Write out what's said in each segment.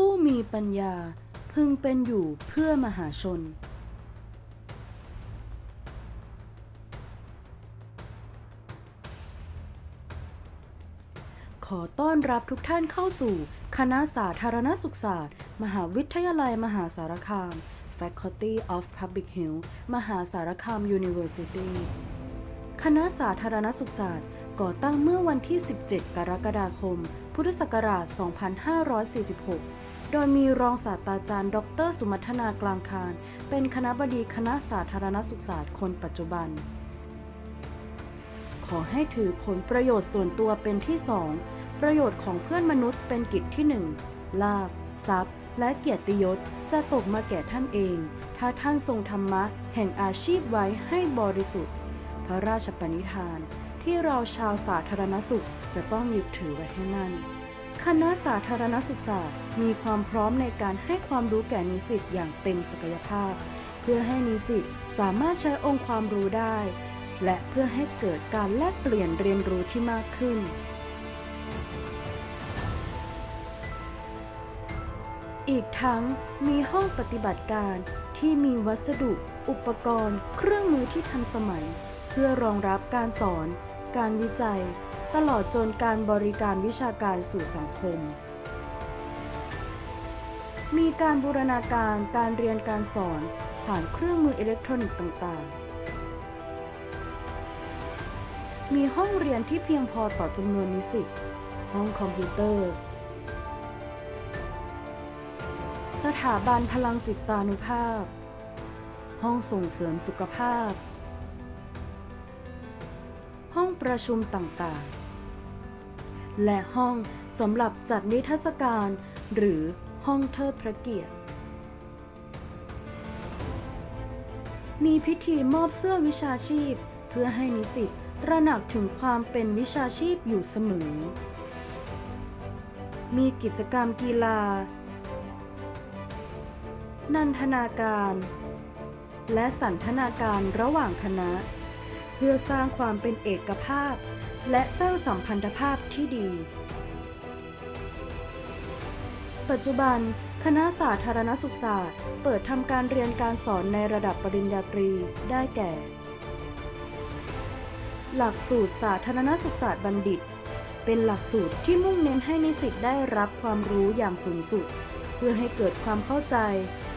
ผู้มีปัญญาพึงเป็นอยู่เพื่อมหาชน ขอต้อนรับทุกท่านเข้าสู่ คณะสาธารณสุขศาสตร์ มหาวิทยาลัยมหาสารคาม Faculty of Public Health มหาสารคาม University คณะสาธารณสุขศาสตร์ก่อตั้งเมื่อวันที่ 17 กรกฎาคม พุทธศักราช 2546 โดยมีรองศาสตราจารย์ ดร สุมัทนากลางคาร เป็นคณะบดีคณะสาธารณสุขศาสตร์คนปัจจุบัน ขอให้ถือผลประโยชน์ส่วนตัวเป็นที่สองประโยชน์ของเพื่อนมนุษย์เป็นกิจที่หนึ่งลาบทรัพย์ และเกียรติยศจะตกมาแก่ท่านเอง ถ้าท่านทรงธรรมะ แห่งอาชีพไว้ให้บริสุทธิ์ พระราชปณิธาน ที่เราชาวสาธารณสุขจะต้องยึดถือไว้ให้มั่น คณะสาธารณสุขศาสตร์ มีความพร้อมในการให้ความรู้แก่นิสิตอย่างเต็มศักยภาพ เพื่อให้นิสิตสามารถใช้องค์ความรู้ได้ และเพื่อให้เกิดการแลกเปลี่ยนเรียนรู้ที่มากขึ้น อีกทั้งมีห้องปฏิบัติการที่มีวัสดุ อุปกรณ์ เครื่องมือที่ทันสมัย เพื่อรองรับการสอน การวิจัย ตลอดจนการบริการวิชาการสู่สังคม มีการบูรณาการการเรียนการสอนผ่านเครื่องมืออิเล็กทรอนิกส์ต่างๆ มีห้องเรียนที่เพียงพอต่อจำนวนนิสิต ห้องคอมพิวเตอร์ สถาบันพลังจิตตานุภาพ ห้องส่งเสริมสุขภาพ ห้องประชุมต่างๆ และห้องสำหรับจัดนิทรรศการ หรือห้องเทิดพระเกียรติ มีพิธีมอบเสื้อวิชาชีพ เพื่อให้นิสิตตระหนักถึงความเป็นวิชาชีพอยู่เสมอ มีกิจกรรมกีฬา นันทนาการ และสันทนาการระหว่างคณะ เพื่อสร้างความเป็นเอกภาพ และสร้างสัมพันธภาพที่ดี ปัจจุบัน คณะสาธารณสุขศาสตร์ เปิดทำการเรียนการสอนในระดับปริญญาตรีได้แก่ หลักสูตรสาธารณสุขศาสตร์บัณฑิต เป็นหลักสูตรที่มุ่งเน้นให้นิสิตได้รับความรู้อย่างสูงสุด เพื่อให้เกิดความเข้าใจ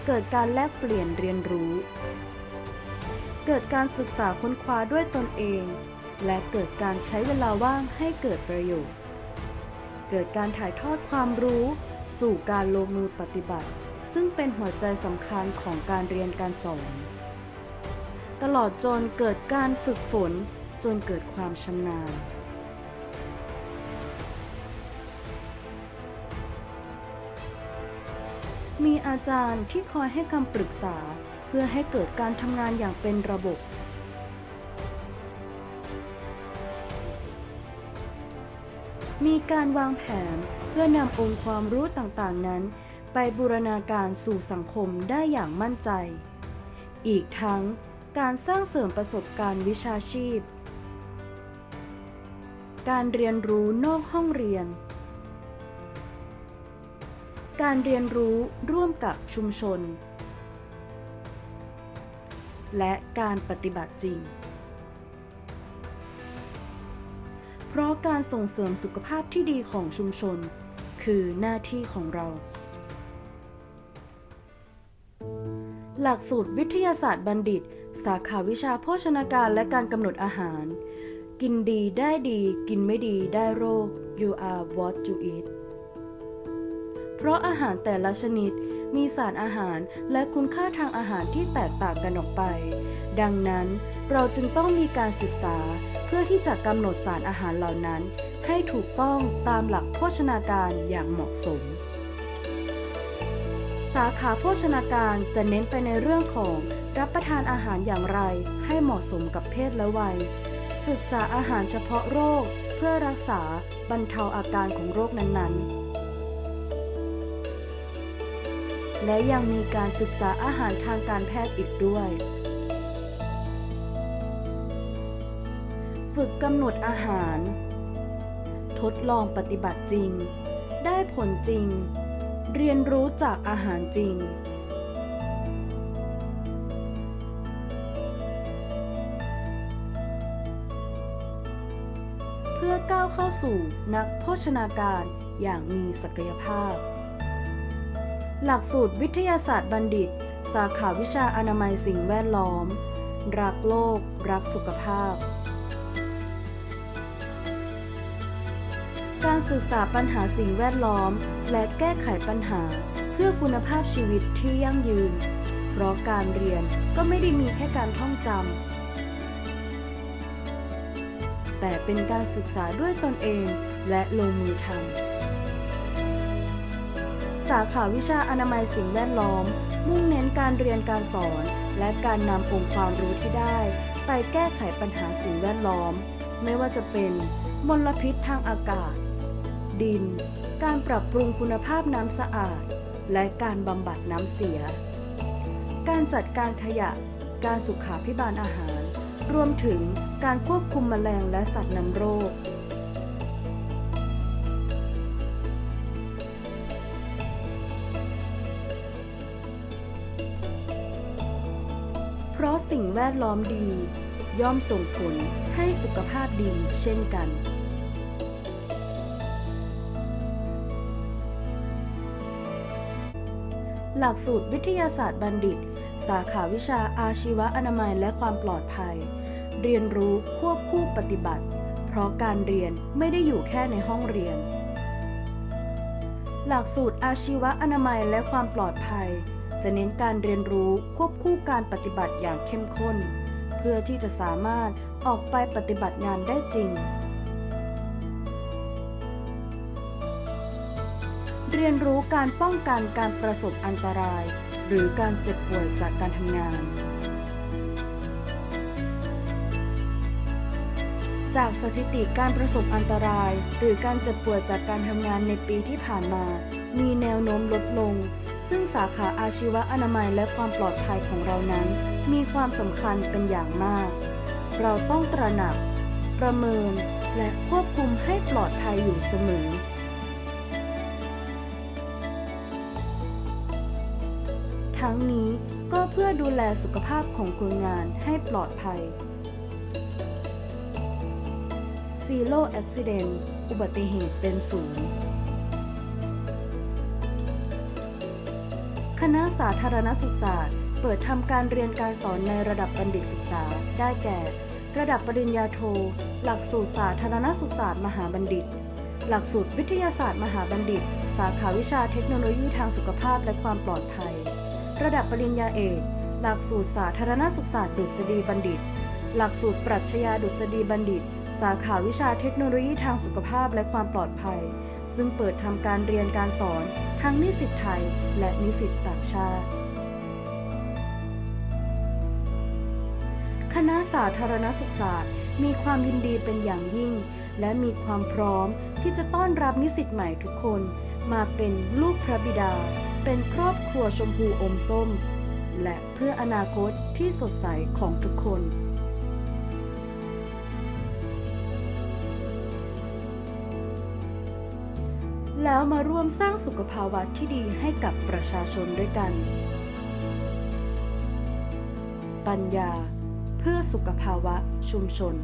เกิดการแลกเปลี่ยนเรียนรู้ เกิดการศึกษาค้นคว้าด้วยตนเอง และเกิดการใช้เวลาว่างให้เกิดประโยชน์ เกิดการถ่ายทอดความรู้ สู่การลงมือปฏิบัติ ซึ่งเป็นหัวใจสำคัญของการเรียนการสอน ตลอดจนเกิดการฝึกฝนจนเกิดความชำนาญมีอาจารย์ที่คอยให้คำปรึกษา เพื่อให้เกิดการทำงานอย่างเป็นระบบมีการวางแผนเพื่อนำองค์ความรู้ต่างๆนั้น ไปบูรณาการสู่สังคมได้อย่างมั่นใจ อีกทั้งการสร้างเสริมประสบการณ์วิชาชีพ การเรียนรู้นอกห้องเรียน การเรียนรู้ร่วมกับชุมชน และการปฏิบัติจริง เพราะการส่งเสริมสุขภาพที่ดีของชุมชน คือหน้าที่ของเรา หลักสูตรวิทยาศาสตร์บัณฑิต สาขาวิชาโภชนาการและการกำหนดอาหาร กินดีได้ดี กินไม่ดีได้โรค you are what you eat เพราะอาหารแต่ละชนิด มีสารอาหารและคุณค่าทางอาหารที่แตกต่างกันออกไป ดังนั้นเราจึงต้องมีการศึกษาเพื่อที่จะกำหนดสารอาหารเหล่านั้น ให้ถูกต้องตามหลักโภชนาการอย่างเหมาะสม สาขาโภชนาการจะเน้นไปในเรื่องของรับประทานอาหารอย่างไรให้เหมาะสมกับเพศและวัย ศึกษาอาหารเฉพาะโรคเพื่อรักษาบรรเทาอาการของโรคนั้นๆ และยังมีการศึกษาอาหารทางการแพทย์อีกด้วย ฝึกกำหนดอาหาร ทดลองปฏิบัติจริง ได้ผลจริง เรียนรู้จากอาหารจริงเพื่อก้าวเข้าสู่นักโภชนาการอย่างมีศักยภาพ หลักสูตรวิทยาศาสตร์บัณฑิต สาขาวิชาอนามัยสิ่งแวดล้อม รักโลก รักสุขภาพ การศึกษาปัญหาสิ่งแวดล้อม และแก้ไขปัญหา เพื่อคุณภาพชีวิตที่ยั่งยืน เพราะการเรียนก็ไม่ได้มีแค่การท่องจำแต่เป็นการศึกษาด้วยตนเองและลงมือทำ สาขาวิชาอนามัยสิ่งแวดล้อม มุ่งเน้นการเรียนการสอน และการนำองค์ความรู้ที่ได้ ไปแก้ไขปัญหาสิ่งแวดล้อม ไม่ว่าจะเป็น มลพิษทางอากาศ ดิน การปรับปรุงคุณภาพน้ำสะอาด และการบำบัดน้ำเสีย การจัดการขยะ การสุขาพิบาลอาหาร รวมถึงการควบคุมแมลงและสัตว์นำโรค สิ่งแวดล้อมดี ย่อมส่งผลให้สุขภาพดีเช่นกัน หลักสูตรวิทยาศาสตร์บัณฑิต สาขาวิชาอาชีวะอนามัยและความปลอดภัย เรียนรู้ควบคู่ปฏิบัติ เพราะการเรียนไม่ได้อยู่แค่ในห้องเรียน หลักสูตรอาชีวะอนามัยและความปลอดภัย จะเน้นการเรียนรู้ควบคู่การปฏิบัติอย่างเข้มข้น เพื่อที่จะสามารถออกไปปฏิบัติงานได้จริง เรียนรู้การป้องกันการประสบอันตราย หรือการเจ็บป่วยจากการทำงาน จากสถิติการประสบอันตราย หรือการเจ็บป่วยจากการทำงานในปีที่ผ่านมา มีแนวโน้มลดลง ซึ่งสาขาอาชีวะอนามัยและความปลอดภัยของเรานั้น มีความสำคัญเป็นอย่างมาก เราต้องตระหนัก ประเมิน และควบคุมให้ปลอดภัยอยู่เสมอ ทั้งนี้ก็เพื่อดูแลสุขภาพของคนงานให้ปลอดภัย Zero Accident อุบัติเหตุเป็นศูนย์ คณะสาธารณสุขศาสตร์ เปิดทำการเรียนการสอนในระดับบัณฑิตศึกษา ได้แก่ ระดับปริญญาโท หลักสูตรสาธารณสุขศาสตร์มหาบัณฑิต หลักสูตรวิทยาศาสตร์มหาบัณฑิต สาขาวิชาเทคโนโลยีทางสุขภาพและความปลอดภัย ระดับปริญญาเอก หลักสูตรสาธารณสุขศาสตร์ดุษฎีบัณฑิต หลักสูตรปรัชญาดุษฎีบัณฑิต สาขาวิชาเทคโนโลยีทางสุขภาพและความปลอดภัย ซึ่งเปิดทำการเรียนการสอนทั้งนิสิตไทยและนิสิตต่างชาติ คณะสาธารณสุขศาสตร์ มีความยินดีเป็นอย่างยิ่ง และมีความพร้อมที่จะต้อนรับนิสิตใหม่ทุกคน มาเป็นลูกพระบิดา เป็นครอบครัวชมพูอมส้ม และเพื่ออนาคตที่สดใสของทุกคน แล้วมาร่วมสร้างสุขภาวะที่ดีให้กับประชาชนด้วยกัน ปัญญา เพื่อสุขภาวะชุมชน